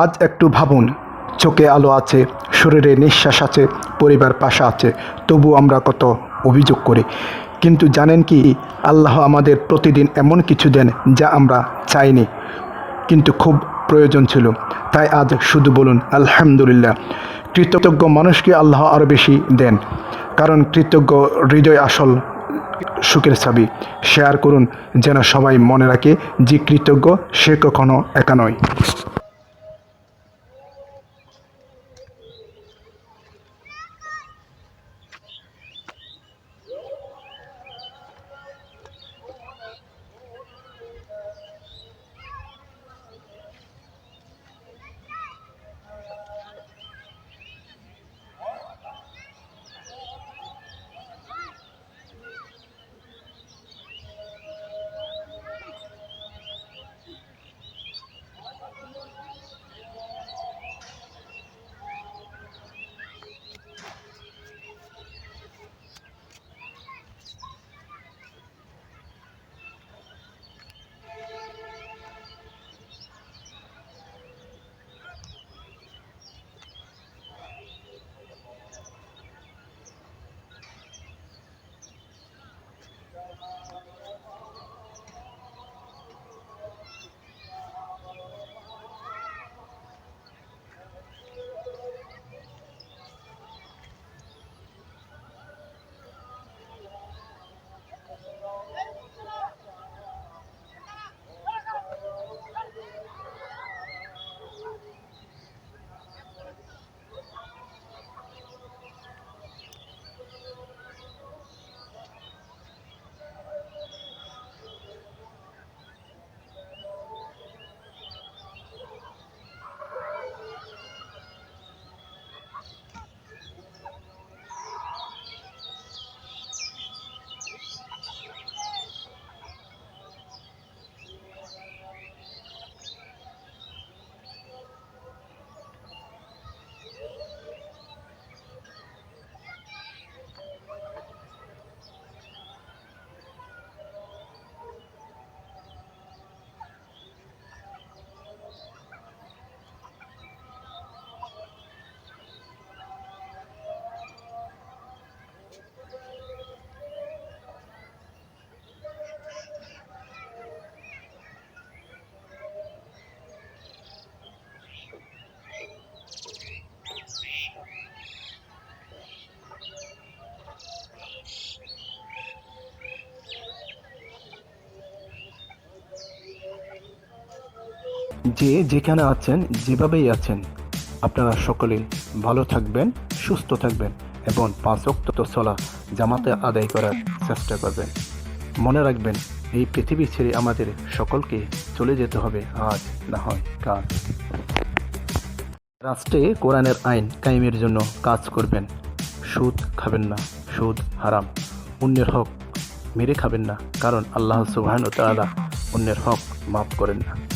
আজ একটু ভাবুন, চোখে আলো আছে, শরীরে নিঃশ্বাস আছে, পরিবার পাশা আছে, তবু আমরা কত অভিযোগ করি। কিন্তু জানেন কি, আল্লাহ আমাদের প্রতিদিন এমন কিছু দেন যা আমরা চাইনি, কিন্তু খুব প্রয়োজন ছিল। তাই আজ শুধু বলুন, আলহামদুলিল্লাহ। কৃতজ্ঞ মানুষকে আল্লাহ আরও বেশি দেন? কারণ কৃতজ্ঞ হৃদয় আসল সুখের ছবি শেয়ার করুন, যেন সবাই মনে রাখে যে কৃতজ্ঞ সে কখনো একা নয়। যে যেখানে আছেন, যেভাবেই আছেন, আপনারা সকলে ভালো থাকবেন, সুস্থ থাকবেন এবং পাঁচ অক্ত চলা জামাতে আদায় করার চেষ্টা করবেন। মনে রাখবেন, এই পৃথিবী ছেড়ে আমাদের সকলকে চলে যেতে হবে, আজ না হয় কাল। রাষ্ট্রে কোরআনের আইন কায়েমের জন্য কাজ করবেন। সুদ খাবেন না, সুদ হারাম। অন্যের হক মেরে খাবেন না, কারণ আল্লাহ সুবাহন তাআলা অন্যের হক মাফ করেন না।